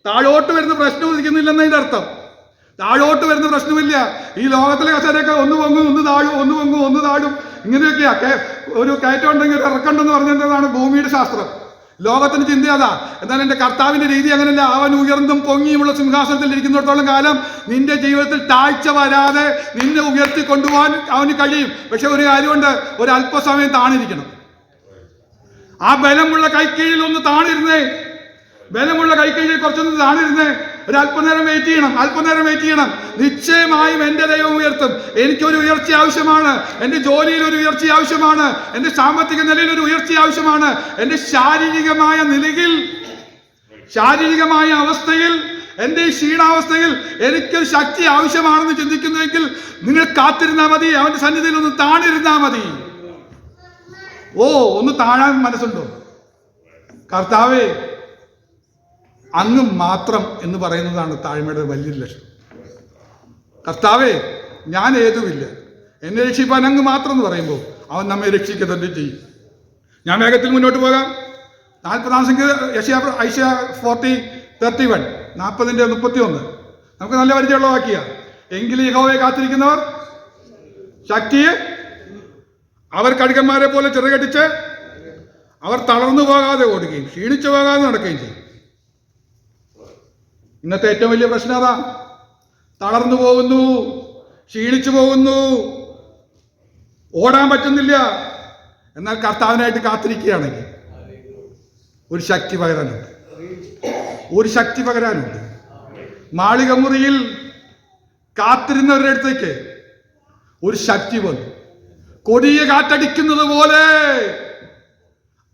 താഴോട്ട് വരുന്ന പ്രശ്നം ഉദിക്കുന്നില്ലെന്നതിന്റെ അർത്ഥം. താഴോട്ട് വരുന്ന പ്രശ്നമില്ല. ഈ ലോകത്തിലെ കസേരയൊക്കെ ഒന്ന് പൊങ്ങും ഒന്ന് താഴും ഒന്ന് പൊങ്ങും ഒന്ന് താഴും. ഇങ്ങനെയൊക്കെയാ. ഒരു കയറ്റം ഉണ്ടെങ്കിൽ ഒരു ഇറക്കണ്ടെന്ന് പറഞ്ഞതാണ് ഭൂമിയുടെ ശാസ്ത്രം. ലോകത്തിന് ചിന്ത അതാ. എന്നാൽ എന്റെ കർത്താവിന്റെ രീതി അങ്ങനെയല്ല. അവൻ ഉയർന്നും പൊങ്ങിയുമുള്ള സിംഹാസനത്തിൽ ഇരിക്കുന്നിടത്തോളം കാലം നിന്റെ ജീവിതത്തിൽ താഴ്ച വരാതെ നിന്നെ ഉയർത്തി കൊണ്ടുപോകാൻ അവന് കഴിയും. പക്ഷെ ഒരു കാര്യമുണ്ട്. ഒരു അല്പസമയം താണിരിക്കണം. ആ ബലമുള്ള കൈക്കീഴിൽ ഒന്ന് താണിരുന്നേ ബലമുള്ള കൈക്കഴിയിൽ കുറച്ചൊന്ന് താണിരുന്നേ ഒരു അല്പനേരം വെയിറ്റ് ചെയ്യണം അല്പനേരം വെയിറ്റ് ചെയ്യണം. നിശ്ചയമായും എന്റെ ദൈവം ഉയർത്തും. എനിക്കൊരു ഉയർച്ച ആവശ്യമാണ്. എന്റെ ജോലിയിൽ ഒരു ഉയർച്ച ആവശ്യമാണ്. എന്റെ സാമ്പത്തിക നിലയിൽ ഒരു ഉയർച്ച ആവശ്യമാണ്. എന്റെ ശാരീരികമായ നിലയിൽ ശാരീരികമായ അവസ്ഥയിൽ എന്റെ ഈ ക്ഷീണാവസ്ഥയിൽ എനിക്കൊരു ശക്തി ആവശ്യമാണെന്ന് ചിന്തിക്കുന്നുവെങ്കിൽ നിങ്ങൾ കാത്തിരുന്നാൽ മതി. അവന്റെ സന്നിധിയിൽ ഒന്ന് താണിരുന്നാൽ മതി. ഓ ഒന്ന് താഴാൻ മനസ്സുണ്ടോ? കർത്താവേ അങ്ങ് മാത്രം എന്ന് പറയുന്നതാണ് താഴ്മയുടെ വലിയൊരു ലക്ഷണം കർത്താവേ ഞാൻ ഏതുമില്ല. എന്നെ രക്ഷിപ്പാൻ അങ്ങ് മാത്രം എന്ന് പറയുമ്പോൾ അവൻ നമ്മെ രക്ഷിക്കുക തന്നെ ചെയ്യും. ഞാൻ വേഗത്തിൽ മുന്നോട്ട് പോകാം. നാൽപ്പതാം സംഖ്യ യശയ ഐഷ ഫോർട്ടി തേർട്ടി വൺ നാൽപ്പതിന്റെ മുപ്പത്തി ഒന്ന് നമുക്ക് നല്ല പരിചയമുള്ള വാക്കിയ എങ്കിലും യഹോവയെ കാത്തിരിക്കുന്നവർ ശക്തിയെ അവർ കടുക്കന്മാരെ പോലെ ചെറുകടിച്ച് അവർ തളർന്നു പോകാതെ ഓടുകയും ക്ഷീണിച്ചു പോകാതെ നടക്കുകയും ചെയ്യും. ഇന്നത്തെ ഏറ്റവും വലിയ പ്രശ്നം അതാ. തളർന്നു പോകുന്നു ക്ഷീണിച്ചു പോകുന്നു. ഓടാൻ പറ്റുന്നില്ല. എന്നാൽ കർത്താവിനായിട്ട് കാത്തിരിക്കുകയാണെങ്കിൽ ഒരു ശക്തി പകരാനുണ്ട്. ഒരു ശക്തി പകരാനുണ്ട്. മാളികമുറിയിൽ കാത്തിരുന്നവരുടെ അടുത്തേക്ക് ഒരു ശക്തി വന്നു. കൊടിയ കാറ്റടിക്കുന്നത് പോലെ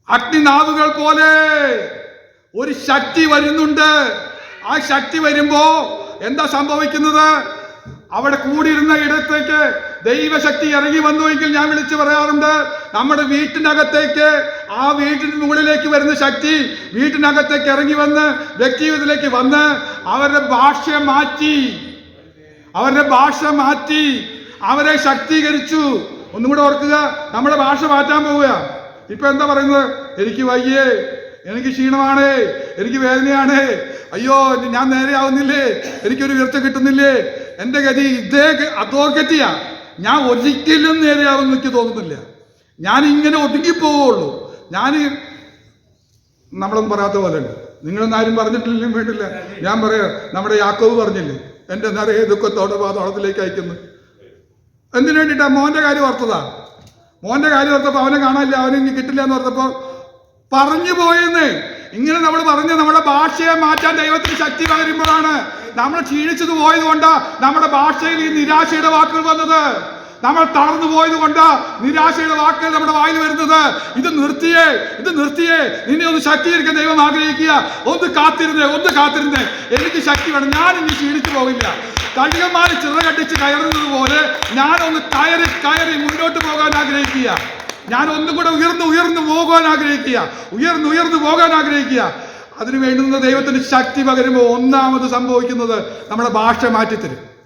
അഗ്നിനാവുകൾ പോലെ ഒരു ശക്തി വരുന്നുണ്ട്. ആ ശക്തി വരുമ്പോ എന്താ സംഭവിക്കുന്നത്? അവിടെ കൂടിയിരുന്ന ഇടത്തേക്ക് ദൈവശക്തി ഇറങ്ങി വന്നുവെങ്കിൽ ഞാൻ വിളിച്ചു പറയാറുണ്ട് നമ്മുടെ വീട്ടിനകത്തേക്ക് ആ വീട്ടിന് മുകളിലേക്ക് വരുന്ന ശക്തി വീട്ടിനകത്തേക്ക് ഇറങ്ങി വന്ന് വ്യക്തിജീവിതത്തിലേക്ക് വന്ന് അവരുടെ ഭാഷ മാറ്റി അവരുടെ ഭാഷ മാറ്റി അവരെ ശക്തീകരിച്ചു. ഒന്നും കൂടെ ഓർക്കുക നമ്മുടെ ഭാഷ മാറ്റാൻ പോവുക ഇപ്പൊ എന്താ പറയുന്നത്? എനിക്ക് വയ്യേ എനിക്ക് ക്ഷീണമാണ് എനിക്ക് വേദനയാണ്. അയ്യോ ഞാൻ നേരെയാവുന്നില്ലേ? എനിക്കൊരു ഉയർച്ച കിട്ടുന്നില്ലേ? എന്റെ ഗതി ഇതേ ഗ- ഞാൻ ഒരിക്കലും നേരെയാവുമെന്ന് എനിക്ക് തോന്നുന്നില്ല. ഞാൻ ഇങ്ങനെ ഒതുങ്ങിപ്പോവുള്ളൂ. ഞാൻ നമ്മളൊന്നും പറയാത്ത പോലെ നിങ്ങളൊന്നും ആരും പറഞ്ഞിട്ടില്ലെങ്കിലും വേണ്ടില്ല ഞാൻ പറയാം. നമ്മുടെ യാക്കോവ് പറഞ്ഞില്ലേ എന്റെ നിറയെ ദുഃഖത്തോടെ പാതോളത്തിലേക്ക് അയക്കുന്നു. എന്തിനു വേണ്ടിയിട്ടാ മോന്റെ കാര്യം ഓർത്തതാ? മോന്റെ കാര്യം ഓർത്തപ്പോ അവനെ കാണാനില്ല അവനെ ഇനി കിട്ടില്ല എന്ന് ഓർത്തപ്പോ പറഞ്ഞു പോയെന്ന്. ഇങ്ങനെ നമ്മൾ പറഞ്ഞ് നമ്മുടെ ഭാഷയെ മാറ്റാൻ ദൈവത്തിന് ശക്തി പകരുമ്പോഴാണ് നമ്മൾ ക്ഷീണിച്ചത് പോയത് കൊണ്ട് നമ്മുടെ ഭാഷയിൽ ഈ നിരാശയുടെ വാക്കുകൾ വന്നത്. നമ്മൾ തളർന്നു പോയത് കൊണ്ട് നിരാശയുടെ വാക്കുകൾ നമ്മുടെ വായിൽ വരുന്നത്. ഇത് നിർത്തിയേ ഇത് നിർത്തിയേ. നിന്നെ ഒന്ന് ശക്തീകരിക്കാൻ ദൈവം ആഗ്രഹിക്കുക. ഒന്ന് കാത്തിരുന്നേ ഒന്ന് കാത്തിരുന്നേ. എനിക്ക് ശക്തി വേണം. ഞാൻ ഇനി ക്ഷീണിച്ചു പോകില്ല. കഴുകന്മാര് ചിറകടിച്ച് കയറുന്നത് പോലെ ഞാനൊന്ന് കയറി കയറി മുന്നോട്ട് പോകാൻ ആഗ്രഹിക്കുക. ഞാൻ ഒന്നും കൂടെ ഉയർന്ന് ഉയർന്നു പോകാൻ ആഗ്രഹിക്കുക. ഉയർന്നു ഉയർന്നു പോകാൻ ആഗ്രഹിക്കുക. അതിനു വേണ്ടുന്ന ദൈവത്തിന് ശക്തി പകരുമ്പോൾ ഒന്നാമത് സംഭവിക്കുന്നത് നമ്മുടെ ഭാഷ മാറ്റിത്തരും.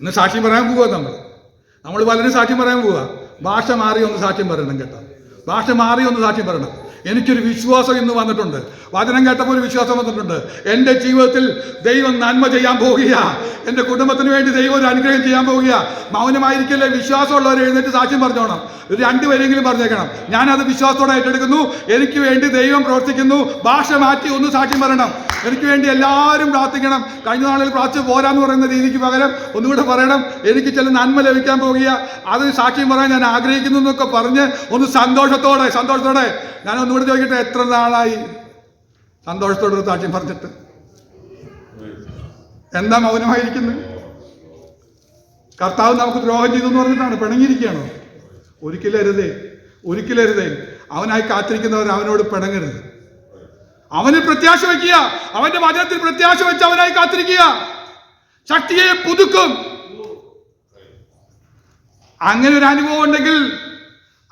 ഇന്ന് സാക്ഷ്യം പറയാൻ പോവുക നമ്മൾ. നമ്മൾ പലരും സാക്ഷ്യം പറയാൻ പോവുക ഭാഷ മാറി ഒന്ന് സാക്ഷ്യം പറയണം കേട്ടോ. ഭാഷ മാറി ഒന്ന് സാക്ഷ്യം പറയണം. എനിക്കൊരു വിശ്വാസം ഇന്ന് വന്നിട്ടുണ്ട്. വചനം കേട്ടപ്പോൾ ഒരു വിശ്വാസം വന്നിട്ടുണ്ട്. എന്റെ ജീവിതത്തിൽ ദൈവം നന്മ ചെയ്യാൻ പോവുക എന്റെ കുടുംബത്തിന് വേണ്ടി ദൈവം ഒരു അനുഗ്രഹം ചെയ്യാൻ പോവുക മൗനമായിരിക്കല്ലേ വിശ്വാസമുള്ളവർ എഴുന്നേറ്റ് സാക്ഷ്യം പറഞ്ഞോണം. ഒരു രണ്ടുപേരെങ്കിലും പറഞ്ഞേക്കണം. ഞാനത് വിശ്വാസത്തോടെ ഏറ്റെടുക്കുന്നു. എനിക്ക് വേണ്ടി ദൈവം പ്രവർത്തിക്കുന്നു. ഭാഷ മാറ്റി ഒന്ന് സാക്ഷ്യം പറയണം. എനിക്ക് വേണ്ടി എല്ലാവരും പ്രാർത്ഥിക്കണം. കഴിഞ്ഞ നാളിൽ പ്രാർത്ഥിച്ച് പോരാന്ന് പറയുന്ന രീതിക്ക് പകരം ഒന്നുകൂടെ പറയണം. എനിക്ക് ചില നന്മ ലഭിക്കാൻ പോകുക അത് സാക്ഷ്യം പറയാൻ ഞാൻ ആഗ്രഹിക്കുന്നു എന്നൊക്കെ പറഞ്ഞ് ഒന്ന് സന്തോഷത്തോടെ സന്തോഷത്തോടെ. ഞാൻ ഒന്നുകൂടെ ചോദിക്കട്ടെ എത്ര നാളായി? സന്തോഷത്തോടെ ഒരു സാക്ഷ്യം പറഞ്ഞിട്ട്. എന്താ മൗനമായിരിക്കുന്നത്? കർത്താവ് നമുക്ക് ദ്രോഹം ചെയ്തു എന്ന് പറഞ്ഞിട്ടാണ് പിണങ്ങിയിരിക്കുകയാണോ? ഒരിക്കലരുതേ ഒരിക്കലരുതേ. അവനായി കാത്തിരിക്കുന്നവർ അവനോട് പിണങ്ങരുത്. അവന് പ്രത്യാശ വയ്ക്കുക. അവന്റെ വചനത്തിൽ പ്രത്യാശ വെച്ച് അവനായി കാത്തിരിക്കുക. ശക്തിയെ പുതുക്കും. അങ്ങനെ ഒരു അനുഭവം ഉണ്ടെങ്കിൽ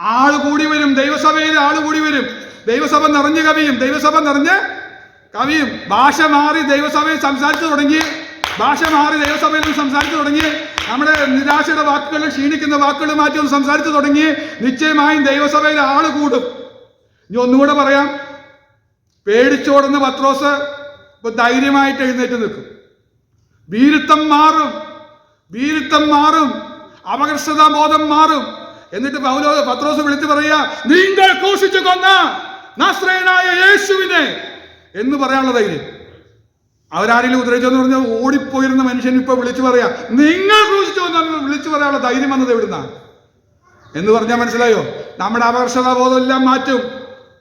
ആൾ കൂടി വരും ദൈവസഭയിൽ ആൾ കൂടി വരും. ദൈവസഭ നിറഞ്ഞ് കവിയും ദൈവസഭ നിറഞ്ഞ് കവിയും. ഭാഷ മാറി ദൈവസഭയിൽ സംസാരിച്ചു തുടങ്ങി. ഭാഷ മാറി ദൈവസഭയിൽ നിന്ന് സംസാരിച്ചു തുടങ്ങി. നമ്മുടെ നിരാശയുടെ വാക്കുകൾ ക്ഷീണിക്കുന്ന വാക്കുകൾ മാറ്റി ഒന്ന് സംസാരിച്ചു തുടങ്ങി. നിശ്ചയമായും ദൈവസഭയിൽ ആൾ കൂടും. ഇനി ഒന്നുകൂടെ പറയാം. പേടിച്ചോടുന്ന പത്രോസ് ഇപ്പൊ ധൈര്യമായിട്ട് എഴുന്നേറ്റ് നിൽക്കും. വീരുത്തം മാറും. വീരുത്തം മാറും. അപകർഷതാ ബോധം മാറും. എന്നിട്ട് പൗലോ പത്രോസ് വിളിച്ചു പറയുക നിങ്ങൾ ക്രൂശിച്ചു കൊന്ന നാശ്രയനായ യേശുവിനെ എന്ന് പറയാനുള്ള ധൈര്യം. അവരാരെങ്കിലും ഉദ്രവിച്ചെന്ന് പറഞ്ഞാൽ ഓടിപ്പോയിരുന്ന മനുഷ്യൻ ഇപ്പൊ വിളിച്ചു പറയാ നിങ്ങൾ ക്രൂശിച്ചു കൊന്ന വിളിച്ചു പറയാനുള്ള ധൈര്യം വന്നത് എവിടുന്ന? എന്ന് പറഞ്ഞാൽ മനസ്സിലായോ? നമ്മുടെ അപകർഷതാ ബോധം എല്ലാം മാറ്റും.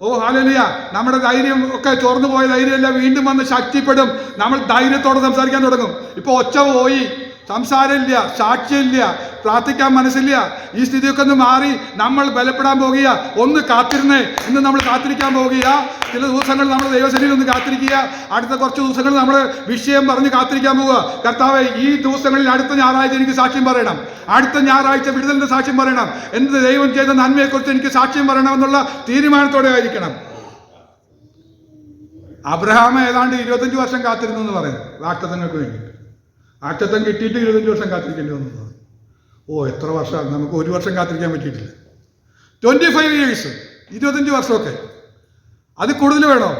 ഓ ഹാലലിയ. നമ്മുടെ ധൈര്യം ഒക്കെ ചോർന്നു പോയ ധൈര്യമെല്ലാം വീണ്ടും വന്ന് ശക്തിപ്പെടും. നമ്മൾ ധൈര്യത്തോടെ സംസാരിക്കാൻ തുടങ്ങും. ഇപ്പൊ ഒച്ച പോയി. സംസാരമില്ല സാക്ഷ്യമില്ല പ്രാർത്ഥിക്കാൻ മനസ്സില്ല. ഈ സ്ഥിതിയൊക്കെ ഒന്ന് മാറി നമ്മൾ ബലപ്പെടാൻ പോകുക. ഒന്ന് കാത്തിരുന്നേ. ഇന്ന് നമ്മൾ കാത്തിരിക്കാൻ പോകുക. ചില ദിവസങ്ങൾ നമ്മൾ ദൈവശനിയിൽ ഒന്ന് കാത്തിരിക്കുക. അടുത്ത കുറച്ച് ദിവസങ്ങൾ നമ്മൾ വിഷയം പറഞ്ഞ് കാത്തിരിക്കാൻ പോവുക കർത്താവ് ഈ ദിവസങ്ങളിൽ അടുത്ത ഞായറാഴ്ച എനിക്ക് സാക്ഷ്യം പറയണം. അടുത്ത ഞായറാഴ്ച വിടുതലിന്റെ സാക്ഷ്യം പറയണം. എന്ത് ദൈവം ചെയ്ത നന്മയെക്കുറിച്ച് എനിക്ക് സാക്ഷ്യം പറയണം എന്നുള്ള തീരുമാനത്തോടെ ആയിരിക്കണം അബ്രഹാം ഏതാണ്ട് ഇരുപത്തഞ്ച് വർഷം കാത്തിരുന്നു എന്ന് പറയുന്നു. വാക്തങ്ങൾക്ക് വേണ്ടിയിട്ട് വാക്തത്വം കിട്ടിയിട്ട് ഇരുപത്തഞ്ച് വർഷം കാത്തിരിക്കേണ്ടി വന്നു. പറഞ്ഞു. ഓ എത്ര വർഷമാണ് നമുക്ക് ഒരു വർഷം കാത്തിരിക്കാൻ പറ്റിയിട്ടില്ല. ട്വന്റി ഫൈവ് ഇയേഴ്സ് ഇരുപത്തഞ്ച് വർഷമൊക്കെ. അത് കൂടുതൽ വേണോ?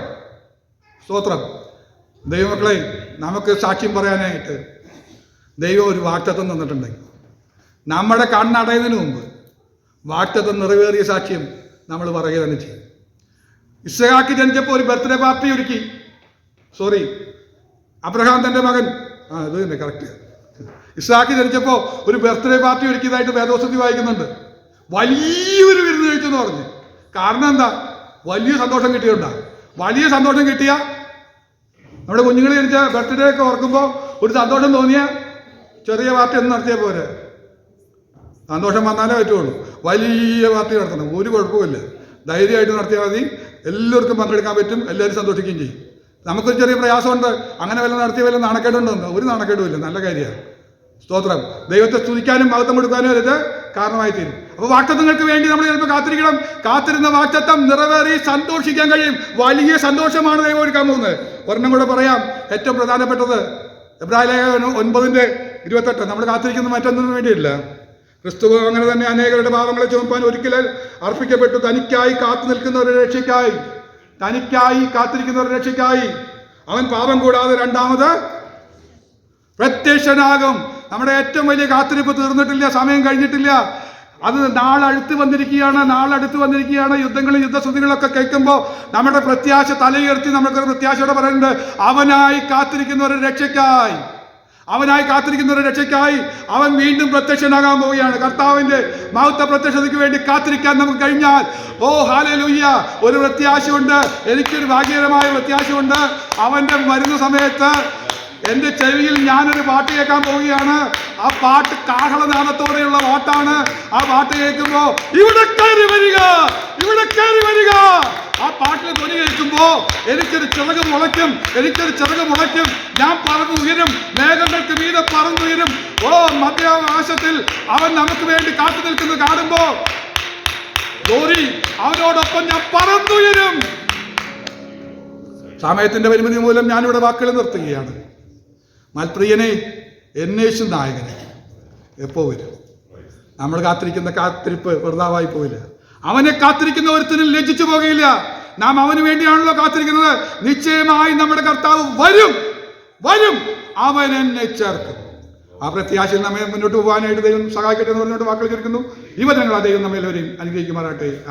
സ്തോത്രം. ദൈവമക്കളെ നമുക്ക് സാക്ഷ്യം പറയാനായിട്ട് ദൈവം ഒരു വാക്തത്വം തന്നിട്ടുണ്ടെങ്കിൽ നമ്മുടെ കണ്ണടയുന്നതിന് മുമ്പ് വാക്തത്വം നിറവേറിയ സാക്ഷ്യം നമ്മൾ പറയുക തന്നെ ചെയ്യും. ഇസ്ഹാക്ക് ജനിച്ചപ്പോൾ ഒരു ബർത്ത്ഡേ പാർട്ടി ഒരുക്കി. സോറി അബ്രഹാം തന്റെ മകൻ ആ അത് തന്നെ കറക്റ്റ് ഇസാക്ക് ജനിച്ചപ്പോൾ ഒരു ബർത്ത്ഡേ പാർട്ടി ഒരുക്കിയതായിട്ട് വേദോസത്തി വായിക്കുന്നുണ്ട്. വലിയൊരു വിരുന്ന് കഴിച്ചു എന്ന് പറഞ്ഞു. കാരണം എന്താ? വലിയ സന്തോഷം കിട്ടിയുണ്ടാ. വലിയ സന്തോഷം കിട്ടിയ നമ്മുടെ കുഞ്ഞുങ്ങൾ ജനിച്ച ബർത്ത്ഡേ ഒക്കെ ഓർക്കുമ്പോൾ ഒരു സന്തോഷം തോന്നിയ ചെറിയ പാർട്ടി ഒന്ന് നടത്തിയാൽ പോരെ. സന്തോഷം വന്നാലേ പറ്റുള്ളൂ. വലിയ പാർട്ടി നടത്തണം. ഒരു കുഴപ്പമില്ല ധൈര്യമായിട്ട് നടത്തിയാൽ മതി. എല്ലാവർക്കും പങ്കെടുക്കാൻ പറ്റും. എല്ലാവരും സന്തോഷിക്കുകയും ചെയ്യും. നമുക്കൊരു ചെറിയ പ്രയാസമുണ്ട്. അങ്ങനെ വല്ല നടത്തിയ വല്ല നാണക്കേടുണ്ടെന്ന്? ഒരു നാണക്കേടുമില്ല. നല്ല കാര്യമാണ്. സ്തോത്രം. ദൈവത്തെ സ്തുതിക്കാനും മഹത്വം കൊടുക്കാനും ഇത് കാരണമായി തീരും അപ്പോൾ വാക്തത്വങ്ങൾക്ക് വേണ്ടി നമ്മൾ ചിലപ്പോൾ കാത്തിരിക്കണം. കാത്തിരുന്ന വാക്തത്വം നിറവേറി സന്തോഷിക്കാൻ കഴിയും. വലിയ സന്തോഷമാണ് ദൈവം ഒരുക്കാൻ പോകുന്നത്. ഒരെണ്ണം കൂടെ പറയാം. ഏറ്റവും പ്രധാനപ്പെട്ടത് എബ്രാഹിം ഒൻപതിന്റെ ഇരുപത്തെട്ട്. നമ്മൾ കാത്തിരിക്കുന്ന മറ്റൊന്നിനും വേണ്ടിയില്ല ക്രിസ്തു അങ്ങനെ തന്നെ അനേകരുടെ പാപങ്ങളെ ചുമപ്പാൻ ഒരിക്കലും അർപ്പിക്കപ്പെട്ടു. തനിക്കായി കാത്തു ഒരു രക്ഷയ്ക്കായി തനിക്കായി കാത്തിരിക്കുന്ന ഒരു രക്ഷയ്ക്കായി. അവൻ പാപം കൂടാതെ രണ്ടാമത് പ്രത്യക്ഷനാകും. നമ്മുടെ ഏറ്റവും വലിയ കാത്തിരിപ്പ് തീർന്നിട്ടില്ല സമയം കഴിഞ്ഞിട്ടില്ല. അത് നാളടുത്ത് വന്നിരിക്കുകയാണ് നാളടുത്ത് വന്നിരിക്കുകയാണ്. യുദ്ധങ്ങളും യുദ്ധസുദ്ധികളൊക്കെ കേൾക്കുമ്പോൾ നമ്മുടെ പ്രത്യാശ തലയുയർത്തി നമ്മൾക്ക് പ്രത്യാശയോടെ പറയുന്നുണ്ട് അവനായി കാത്തിരിക്കുന്ന ഒരു രക്ഷയ്ക്കായി. അവനായി കാത്തിരിക്കുന്ന ഒരു രക്ഷയ്ക്കായി അവൻ വീണ്ടും പ്രത്യക്ഷനാകാൻ പോവുകയാണ്. കർത്താവിന്റെ മഹത്വ പ്രത്യക്ഷതയ്ക്ക് വേണ്ടി കാത്തിരിക്കാൻ നമുക്ക് കഴിഞ്ഞാൽ ഓ ഹാലലൂയ്യ ഒരു പ്രത്യാശയുണ്ട്. എനിക്കൊരു ഭാഗ്യകരമായ പ്രത്യാശയുണ്ട്. അവന്റെ വരുന്ന സമയത്ത് എന്റെ ചെവിയിൽ ഞാനൊരു പാട്ട് കേൾക്കാൻ പോവുകയാണ്. ആ പാട്ട് കാഹളനാദത്തോടെയുള്ള പാട്ടാണ്. ആ പാട്ട് കേൾക്കുമ്പോ ഇവിടെ കയറി വരിക ഇവിടെ കയറി വരിക. ആ പാട്ടിൽ ധ്വനി കേൾക്കുമ്പോ എനിക്കൊരു ചിറക് മുളയ്ക്കും എനിക്കൊരു ചിറക് മുളയ്ക്കും. ഞാൻ പറന്നുയരും മേഘങ്ങൾക്ക് മീതെ പറന്നുയരും. ഓ മധ്യാവകാശത്തിൽ അവൻ നമുക്ക് വേണ്ടി കാത്തു നിൽക്കുന്നത് കാണുമ്പോ ഗോരി അവനോടൊപ്പം ഞാൻ പറന്നുയരും. സമയത്തിന്റെ പരിമിതി മൂലം ഞാനിവിടെ വാക്കുകൾ നിർത്തുകയാണ്. മൽപ്രിയനെ എന്നേശും നായകനെ. എപ്പോ വരും? നമ്മൾ കാത്തിരിക്കുന്ന കാത്തിരിപ്പ് വെറുതാവായി പോയില്ല. അവനെ കാത്തിരിക്കുന്ന ഒരുത്തിനും ലജ്ജിച്ചു പോകുകയില്ല നാം അവന് വേണ്ടിയാണല്ലോ കാത്തിരിക്കുന്നത്. നിശ്ചയമായി നമ്മുടെ കർത്താവ് വരും. വരും. അവൻ എന്നെ ചേർക്കും. ആ പ്രത്യാശയിൽ നമ്മെ മുന്നോട്ട് പോകാനായിട്ട് ദൈവം സഹായിക്കട്ടെ എന്ന് പറഞ്ഞുകൊണ്ട് വാക്കുകൾ ചുരുക്കുന്നു. യുവജനങ്ങൾ ആ ദൈവം നമ്മെ എല്ലാവരെയും അനുഗ്രഹിക്കുമാറാട്ടെ.